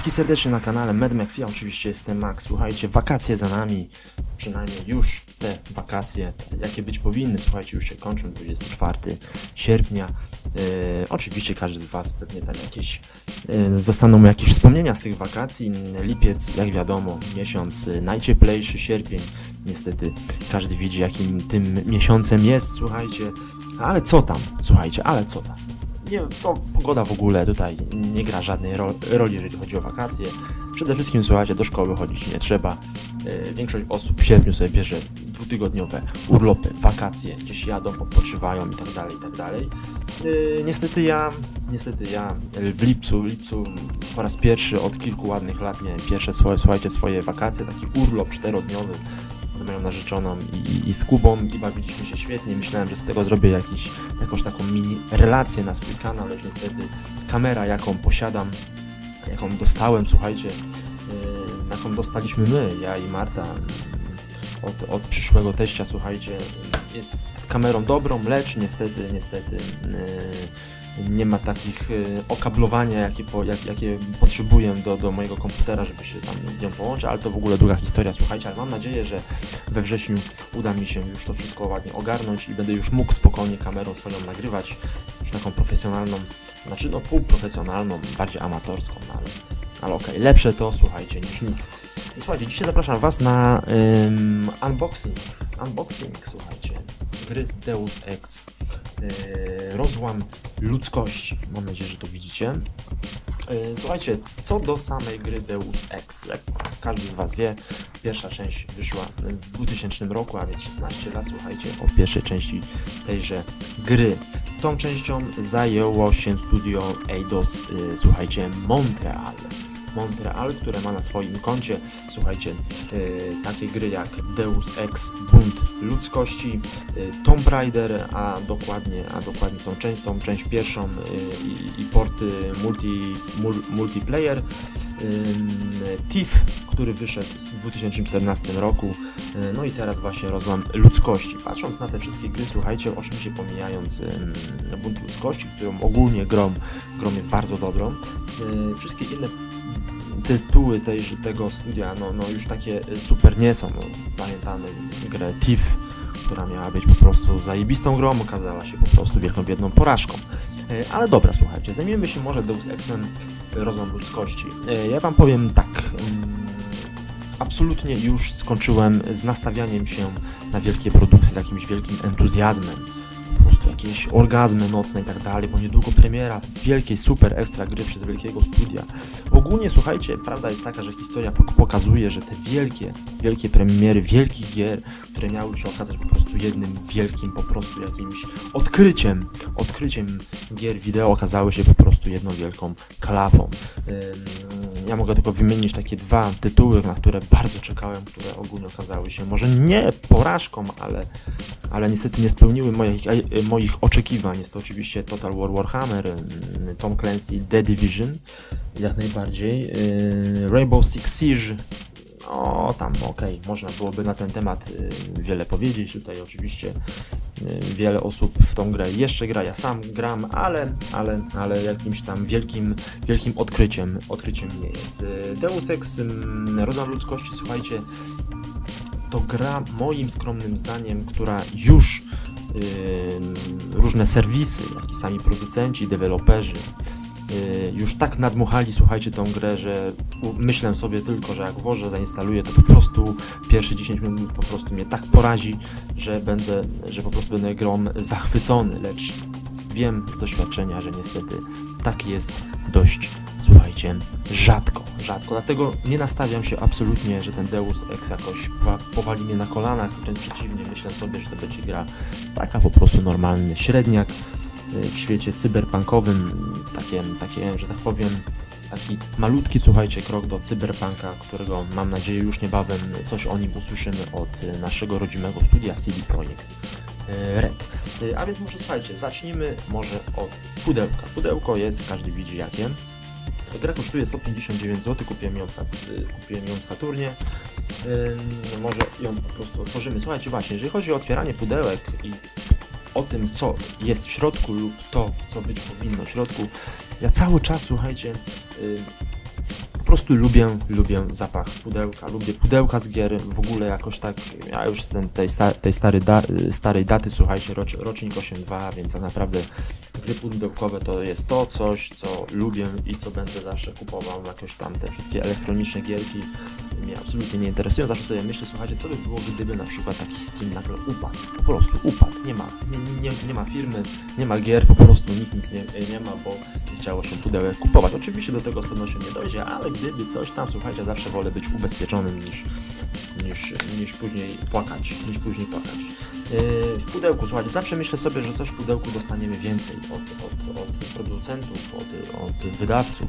wszystkich serdecznie na kanale MedMax. Ja oczywiście jestem Max. Słuchajcie, wakacje za nami. Przynajmniej już te wakacje, jakie być powinny. Słuchajcie, już się kończą 24 sierpnia. E, oczywiście każdy z Was pewnie tam jakieś e, zostaną mu jakieś wspomnienia z tych wakacji. Lipiec, jak wiadomo, miesiąc e, najcieplejszy, sierpień. Niestety każdy widzi, jakim tym miesiącem jest. Słuchajcie, ale co tam? Słuchajcie, ale co tam? Nie, to pogoda w ogóle tutaj nie gra żadnej ro roli, jeżeli chodzi o wakacje. Przede wszystkim, słuchajcie, do szkoły chodzić nie trzeba. Yy, większość osób w sierpniu sobie bierze dwutygodniowe urlopy, wakacje, gdzieś jadą, odpoczywają i tak dalej, i tak dalej. Yy, niestety ja, niestety ja w lipcu, w lipcu po raz pierwszy od kilku ładnych lat miałem pierwsze swoje, słuchajcie, swoje wakacje, taki urlop czterodniowy z moją narzeczoną i, i, i z Kubą i bawiliśmy się świetnie. Myślałem, że z tego zrobię jakiś, jakąś taką mini relację na swój kanał, lecz niestety kamera, jaką posiadam, jaką dostałem, słuchajcie, yy, jaką dostaliśmy my, ja i Marta yy, od, od przyszłego teścia, słuchajcie, jest kamerą dobrą, lecz niestety, niestety yy, nie ma takich y, okablowania, jakie, po, jak, jakie potrzebuję do, do mojego komputera, żeby się tam z nią połączyć, ale to w ogóle długa historia, słuchajcie, ale mam nadzieję, że we wrześniu uda mi się już to wszystko ładnie ogarnąć i będę już mógł spokojnie kamerą swoją nagrywać, już taką profesjonalną, znaczy no półprofesjonalną, bardziej amatorską, no ale, ale okej, lepsze to, słuchajcie, niż nic. I słuchajcie, dzisiaj zapraszam Was na ym, unboxing, unboxing, słuchajcie, gry Deus Ex rozłam ludzkości. Mam nadzieję, że to widzicie. Yy, Słuchajcie, co do samej gry Deus Ex, jak każdy z Was wie, pierwsza część wyszła w 2000 roku, a więc 16 lat, słuchajcie, od pierwszej części tejże gry. Tą częścią zajęło się studio Eidos, yy, słuchajcie, Montreal. Montreal, które ma na swoim koncie, słuchajcie, yy, takie gry jak Deus Ex Bunt Ludzkości, yy, Tomb Raider, a dokładnie, a dokładnie tą część, tą część pierwszą yy, i, porty multi, mul, multiplayer, Thief, który wyszedł w 2014 roku, no i teraz właśnie rozłam ludzkości. Patrząc na te wszystkie gry, słuchajcie, oczywiście pomijając Bunt Ludzkości, którą ogólnie grom, grom jest bardzo dobrą, wszystkie inne tytuły tej, tego studia, no, no już takie y, super nie są. No, pamiętamy grę Thief, która miała być po prostu zajebistą grą, okazała się po prostu wielką biedną porażką. Y, Ale dobra, słuchajcie, zajmiemy się może Deus Exem y, rozłam ludzkości. Y, Ja wam powiem tak. mm, Absolutnie już skończyłem z nastawianiem się na wielkie produkcje z jakimś wielkim entuzjazmem jakieś orgazmy nocne i tak dalej, bo niedługo premiera wielkiej, super ekstra gry przez wielkiego studia. Ogólnie, słuchajcie, prawda jest taka, że historia pok- pokazuje, że te wielkie, wielkie premiery, wielkich gier, które miały się okazać po prostu jednym wielkim, po prostu jakimś odkryciem, odkryciem gier wideo okazały się po prostu jedną wielką klapą. Ja mogę tylko wymienić takie dwa tytuły, na które bardzo czekałem, które ogólnie okazały się może nie porażką, ale ale niestety nie spełniły moich, e, moich oczekiwań. Jest to oczywiście Total War Warhammer, mm, Tom Clancy The Division, jak najbardziej. Yy, Rainbow Six Siege, o tam, okej, można byłoby na ten temat wiele powiedzieć. Tutaj oczywiście wiele osób w tą grę jeszcze gra, ja sam gram, ale, ale, ale jakimś tam wielkim, wielkim odkryciem, odkryciem nie jest. Yy, Deus Ex, yy, Rozum Ludzkości, słuchajcie, to gra moim skromnym zdaniem, która już yy, różne serwisy, jak i sami producenci, deweloperzy już tak nadmuchali, słuchajcie, tą grę, że myślę sobie tylko, że jak włożę, zainstaluję, to po prostu pierwsze 10 minut po prostu mnie tak porazi, że będę, że po prostu będę grą zachwycony, lecz wiem z doświadczenia, że niestety tak jest dość, słuchajcie, rzadko, rzadko. Dlatego nie nastawiam się absolutnie, że ten Deus Ex jakoś powa- powali mnie na kolanach, wręcz przeciwnie, myślę sobie, że to będzie gra taka po prostu normalny średniak y, w świecie cyberpunkowym, takie, takie, że tak powiem, taki malutki, słuchajcie, krok do cyberpunka, którego mam nadzieję już niebawem coś o nim usłyszymy od naszego rodzimego studia CD Projekt y, Red. Y, A więc może słuchajcie, zacznijmy może od pudełka. Pudełko jest, każdy widzi jakie. Gra kosztuje 159 zł, kupiłem ją kupiłem ją w Saturnie. Ym, może ją po prostu otworzymy. Słuchajcie, właśnie, jeżeli chodzi o otwieranie pudełek i o tym, co jest w środku lub to, co być powinno w środku, ja cały czas, słuchajcie, y, prostu lubię, lubię zapach pudełka, lubię pudełka z gier, w ogóle jakoś tak, ja już jestem tej, sta, tej stary da, starej daty, słuchajcie, rocz, rocznik 8.2, więc tak naprawdę gry pudełkowe to jest to coś, co lubię i co będę zawsze kupował, jakoś tam te wszystkie elektroniczne gierki mnie absolutnie nie interesują, zawsze sobie myślę, słuchajcie, co by było, gdyby na przykład taki Steam nagle upadł, po prostu upadł, nie ma, nie, nie, nie ma firmy, nie ma gier, po prostu nikt nic nie, nie ma, bo nie chciało się pudełek kupować. Oczywiście do tego z pewnością nie dojdzie, ale gdyby coś tam, słuchajcie, zawsze wolę być ubezpieczonym niż, niż, niż później płakać, niż później płakać. Yy, w pudełku, słuchajcie, zawsze myślę sobie, że coś w pudełku dostaniemy więcej od, od, od producentów, od, od wydawców,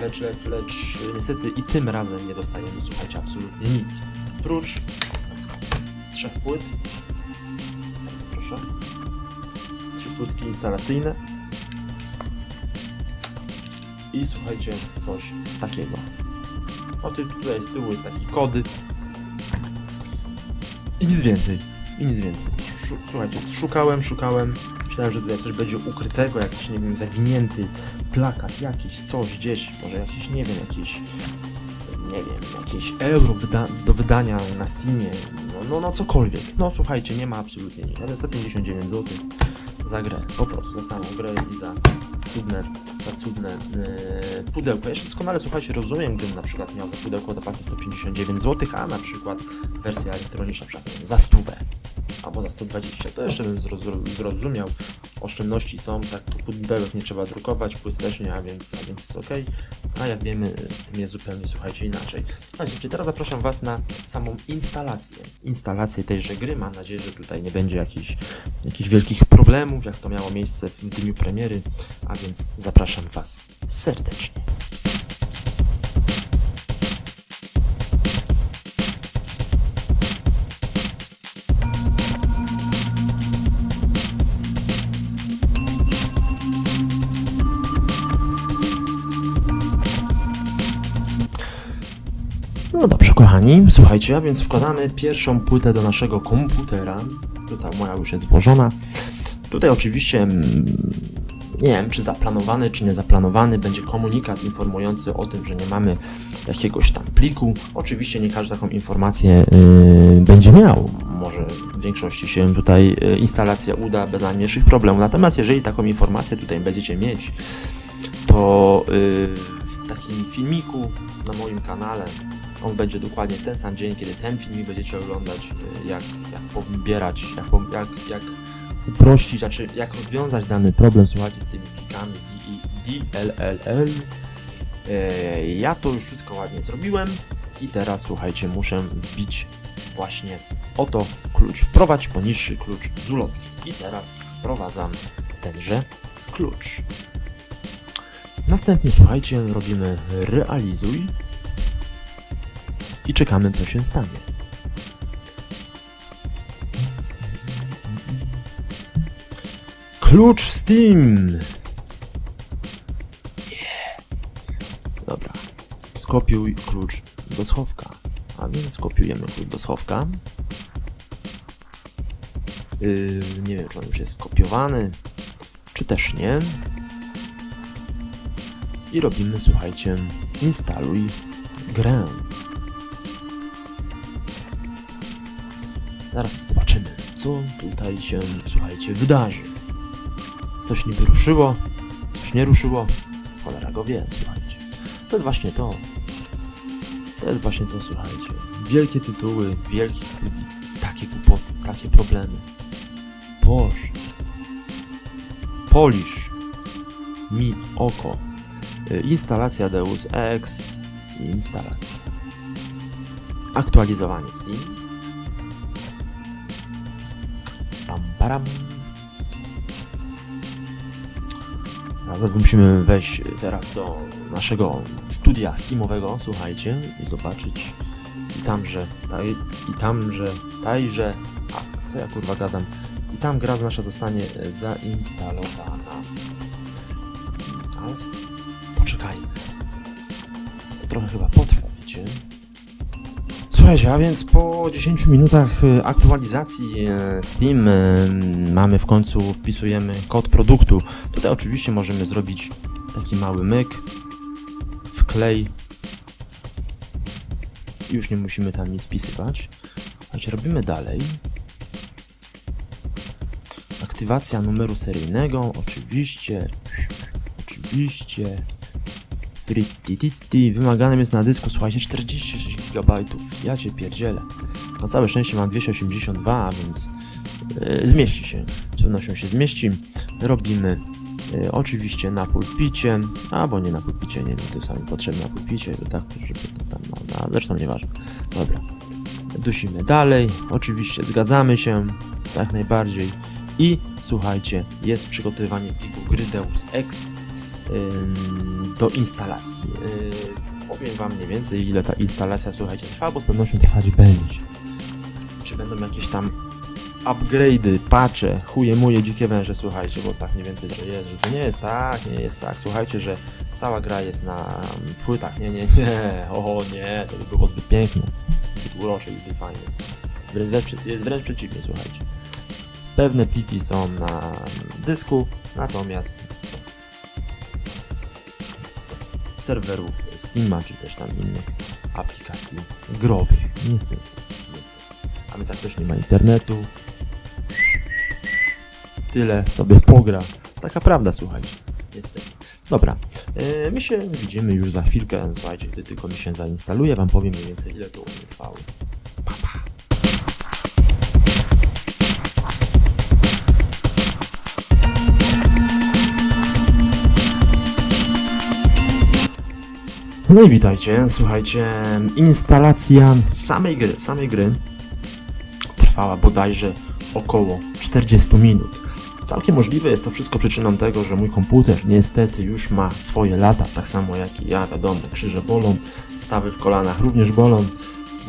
lecz, lecz, lecz niestety i tym razem nie dostajemy, słuchajcie, absolutnie nic. Prócz trzech płyt, proszę, trzy płytki instalacyjne i słuchajcie, coś takiego. O tutaj z tyłu jest taki kody i nic więcej, i nic więcej. Słuchajcie, szukałem, szukałem, myślałem, że tutaj coś będzie ukrytego, jakiś, nie wiem, zawinięty plakat, jakiś coś gdzieś, może jakiś, nie wiem, jakiś, nie wiem, jakieś euro wyda do wydania na Steamie, no, no, no cokolwiek. No słuchajcie, nie ma absolutnie nic, ale 159 zł za grę, po prostu za samą grę i za cudne, za cudne yy, pudełko. Ja się doskonale, słuchajcie, rozumiem, gdybym na przykład miał za pudełko zapłacić 159 zł, a na przykład wersja elektroniczna, na przykład za stówę albo za 120, to jeszcze bym zrozum- zrozumiał. Oszczędności są, tak, pudełek nie trzeba drukować, płyt a więc, a więc jest ok. A jak wiemy, z tym jest zupełnie, słuchajcie, inaczej. Słuchajcie, teraz zapraszam Was na samą instalację. Instalację tejże gry. Mam nadzieję, że tutaj nie będzie jakichś, jakichś wielkich problemów, jak to miało miejsce w dniu premiery. A więc zapraszam Was serdecznie. No dobrze, kochani, słuchajcie, a więc wkładamy pierwszą płytę do naszego komputera. Tutaj moja już jest włożona. Tutaj oczywiście mm, nie wiem, czy zaplanowany, czy niezaplanowany będzie komunikat informujący o tym, że nie mamy jakiegoś tam pliku. Oczywiście nie każdy taką informację yy, będzie miał. Może w większości się tutaj yy, instalacja uda bez najmniejszych problemów. Natomiast jeżeli taką informację tutaj będziecie mieć, to yy, w takim filmiku na moim kanale on będzie dokładnie ten sam dzień, kiedy ten filmik będziecie oglądać, y, jak, jak pobierać, jak, jak, jak uprościć, znaczy jak rozwiązać dany problem, słuchajcie, z tymi plikami D- i DLLL. E, Ja to już wszystko ładnie zrobiłem i teraz, słuchajcie, muszę wbić właśnie oto klucz. Wprowadź poniższy klucz z ulotki. I teraz wprowadzam tenże klucz. Następnie, słuchajcie, robimy realizuj i czekamy, co się stanie. Klucz Steam! Yeah. Dobra. Skopiuj klucz do schowka. A więc skopiujemy klucz do schowka. Yy, nie wiem, czy on już jest skopiowany, czy też nie. I robimy, słuchajcie, instaluj grę. Zaraz zobaczymy, co tutaj się, słuchajcie, wydarzy. Coś niby ruszyło, coś nie ruszyło. Cholera go wie, słuchajcie. To jest właśnie to. To jest właśnie to, słuchajcie. Wielkie tytuły, wielkich studii, takie kłopoty, takie problemy. Boże. Polish. Mi oko. Y, Instalacja Deus Ex. Instalacja. Aktualizowanie Steam. Param. Nawet musimy wejść teraz do naszego studia Steamowego, słuchajcie, i zobaczyć i tamże, taj, i tamże, tajże, a co ja kurwa gadam, i tam gra nasza zostanie e, zainstalowana. Ale poczekajmy. To trochę chyba potrwa, wiecie. A więc po 10 minutach e, aktualizacji e, Steam e, mamy w końcu, wpisujemy kod produktu. Tutaj oczywiście możemy zrobić taki mały myk, wklej już nie musimy tam nic wpisywać. Słuchajcie, robimy dalej. Aktywacja numeru seryjnego, oczywiście, oczywiście. Wymaganym jest na dysku, słuchajcie, 46 GB. Ja cię pierdzielę. Na całe szczęście mam 282, a więc yy, zmieści się. Z pewnością się zmieści. Robimy yy, oczywiście na pulpicie, albo nie na pulpicie, nie wiem, to sami potrzebne na pulpicie, tak, żeby to tam, no, no, zresztą nieważne. Dobra. Dusimy dalej, oczywiście zgadzamy się, tak najbardziej. I słuchajcie, jest przygotowywanie pliku gry ym, do instalacji. Yy, powiem wam mniej więcej ile ta instalacja, słuchajcie, trwa, bo z pewnością trwać będzie. Czy będą jakieś tam upgrade'y, patche, chuje muje, dzikie węże, słuchajcie, bo tak mniej więcej, że jest, że to nie jest tak, nie jest tak. Słuchajcie, że cała gra jest na płytach, nie, nie, nie, o nie, to by było zbyt piękne, zbyt urocze i zbyt fajnie. Wręcz, jest wręcz przeciwnie, słuchajcie. Pewne pliki są na dysku, natomiast serwerów Steama, czy też tam innych aplikacji growych. Niestety, niestety. A więc jak ktoś nie ma internetu, tyle sobie pogra. Taka prawda, słuchajcie. Niestety. Dobra, yy, my się widzimy już za chwilkę. Słuchajcie, gdy tylko mi się zainstaluje, wam powiem mniej więcej ile to u mnie trwało. No i witajcie, słuchajcie, instalacja samej gry, samej gry trwała bodajże około 40 minut. Całkiem możliwe jest to wszystko przyczyną tego, że mój komputer niestety już ma swoje lata, tak samo jak i ja, wiadomo, krzyże bolą, stawy w kolanach również bolą,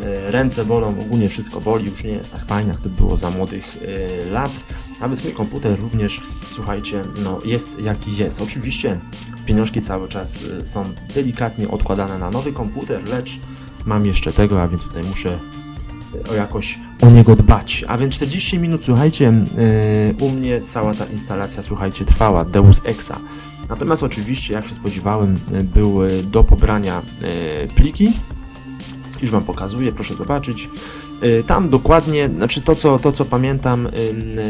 e, ręce bolą, ogólnie wszystko boli, już nie jest tak fajnie jak to było za młodych e, lat, a więc mój komputer również, słuchajcie, no jest jaki jest. Oczywiście pieniążki cały czas y, są delikatnie odkładane na nowy komputer, lecz mam jeszcze tego, a więc tutaj muszę y, o jakoś o niego dbać. A więc 40 minut, słuchajcie, yy, u mnie cała ta instalacja, słuchajcie, trwała, Deus Exa. Natomiast oczywiście, jak się spodziewałem, y, były do pobrania yy, pliki. Już Wam pokazuję, proszę zobaczyć. Yy, Tam dokładnie, znaczy to co, to co pamiętam,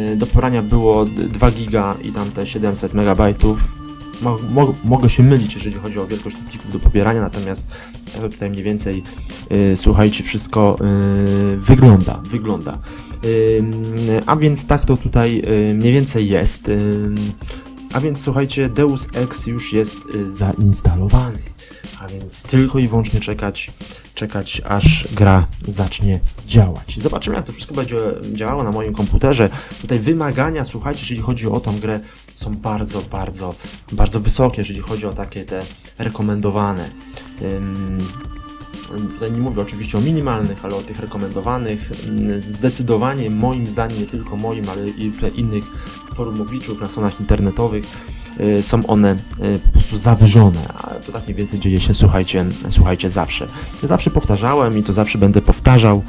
yy, do pobrania było 2 giga i tam te 700 megabajtów. Mo, mo, mogę się mylić, jeżeli chodzi o wielkość plików do pobierania, natomiast tutaj mniej więcej, yy, słuchajcie, wszystko wygląda, wygląda. A więc tak to tutaj mniej więcej jest. A więc słuchajcie, Deus Ex już jest zainstalowany. A więc tylko i wyłącznie czekać, czekać aż gra zacznie działać. Zobaczymy jak to wszystko będzie działało na moim komputerze. Tutaj wymagania, słuchajcie, jeżeli chodzi o tą grę, są bardzo, bardzo, bardzo wysokie, jeżeli chodzi o takie te rekomendowane. Tutaj nie mówię oczywiście o minimalnych, ale o tych rekomendowanych. Zdecydowanie moim zdaniem, nie tylko moim, ale i innych forumowiczów na stronach internetowych są one y, po prostu zawyżone, a to tak mniej więcej dzieje się, słuchajcie, słuchajcie, zawsze. Zawsze powtarzałem i to zawsze będę powtarzał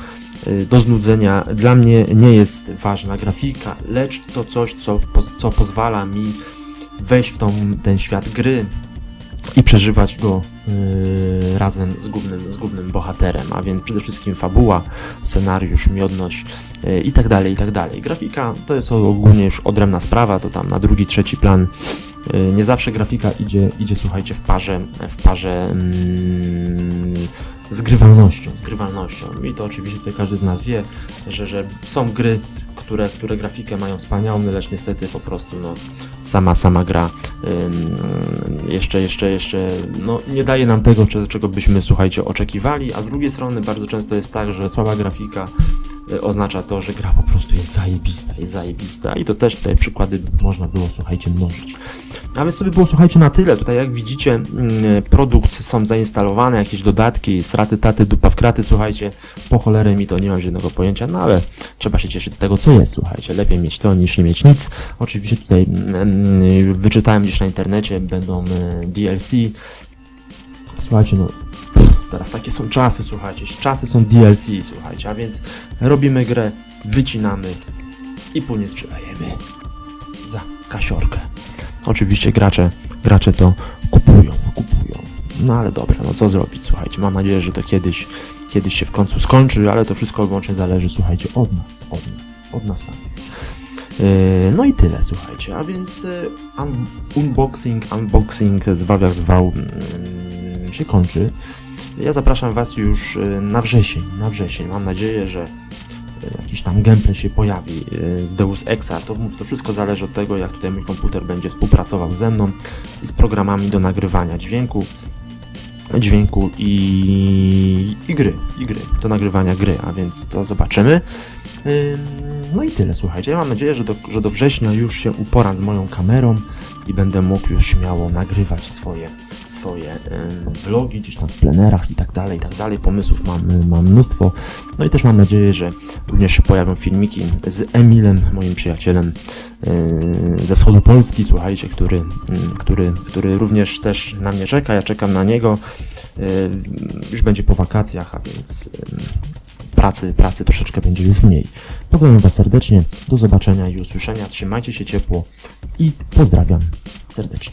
y, do znudzenia. Dla mnie nie jest ważna grafika, lecz to coś, co, co pozwala mi wejść w tą, ten świat gry i przeżywać go y, razem z głównym, z głównym bohaterem, a więc przede wszystkim fabuła, scenariusz, miodność y, i tak dalej, i tak. Grafika to jest ogólnie już odrębna sprawa, to tam na drugi, trzeci plan. Y, nie zawsze grafika idzie, idzie słuchajcie, w parze, w parze z grywalnością, z. I to oczywiście tutaj każdy z nas wie, że, że są gry, które, które grafikę mają wspaniałą, lecz niestety po prostu no, sama, sama gra ym, jeszcze, jeszcze, jeszcze no, nie daje nam tego, cze- czego byśmy, słuchajcie, oczekiwali, a z drugiej strony bardzo często jest tak, że słaba grafika oznacza to, że gra po prostu jest zajebista, jest zajebista i to też tutaj przykłady można było, słuchajcie, mnożyć. A więc to by było, słuchajcie, na tyle. Tutaj jak widzicie, mm, produkt są zainstalowane, jakieś dodatki, sraty, taty, dupa w kraty, słuchajcie, po cholerę mi to nie mam żadnego pojęcia, no ale trzeba się cieszyć z tego, co jest, słuchajcie, lepiej mieć to niż nie mieć nic. Oczywiście tutaj mm, wyczytałem gdzieś na internecie, będą e, DLC. Słuchajcie, no teraz takie są czasy, słuchajcie, czasy są DLC, słuchajcie, a więc robimy grę, wycinamy i później sprzedajemy za kasiorkę. Oczywiście gracze, gracze to kupują, kupują. No ale dobra, no co zrobić, słuchajcie, mam nadzieję, że to kiedyś, kiedyś się w końcu skończy, ale to wszystko wyłącznie zależy, słuchajcie, od nas, od nas, od nas samych. Yy, No i tyle, słuchajcie, a więc yy, un unboxing, unboxing z Wawiach zwał yy, się kończy. Ja zapraszam Was już yy, na wrzesień, na wrzesień. Mam nadzieję, że yy, jakiś tam gameplay się pojawi yy, z Deus Exa. To, to wszystko zależy od tego, jak tutaj mój komputer będzie współpracował ze mną i z programami do nagrywania dźwięku dźwięku i, i gry, i gry, do nagrywania gry, a więc to zobaczymy. Ym, No i tyle, słuchajcie. Ja mam nadzieję, że do, że do września już się uporam z moją kamerą i będę mógł już śmiało nagrywać swoje, swoje ym, vlogi gdzieś tam w plenerach i tak dalej, i tak dalej. Pomysłów mam, mam mnóstwo. No i też mam nadzieję, że również się pojawią filmiki z Emilem, moim przyjacielem yy, ze wschodu Polski, słuchajcie, który, yy, który, który również też na mnie czeka. Ja czekam na niego. Yy, Już będzie po wakacjach, a więc pracy, pracy troszeczkę będzie już mniej. Pozdrawiam Was serdecznie, do zobaczenia i usłyszenia, trzymajcie się ciepło i pozdrawiam serdecznie.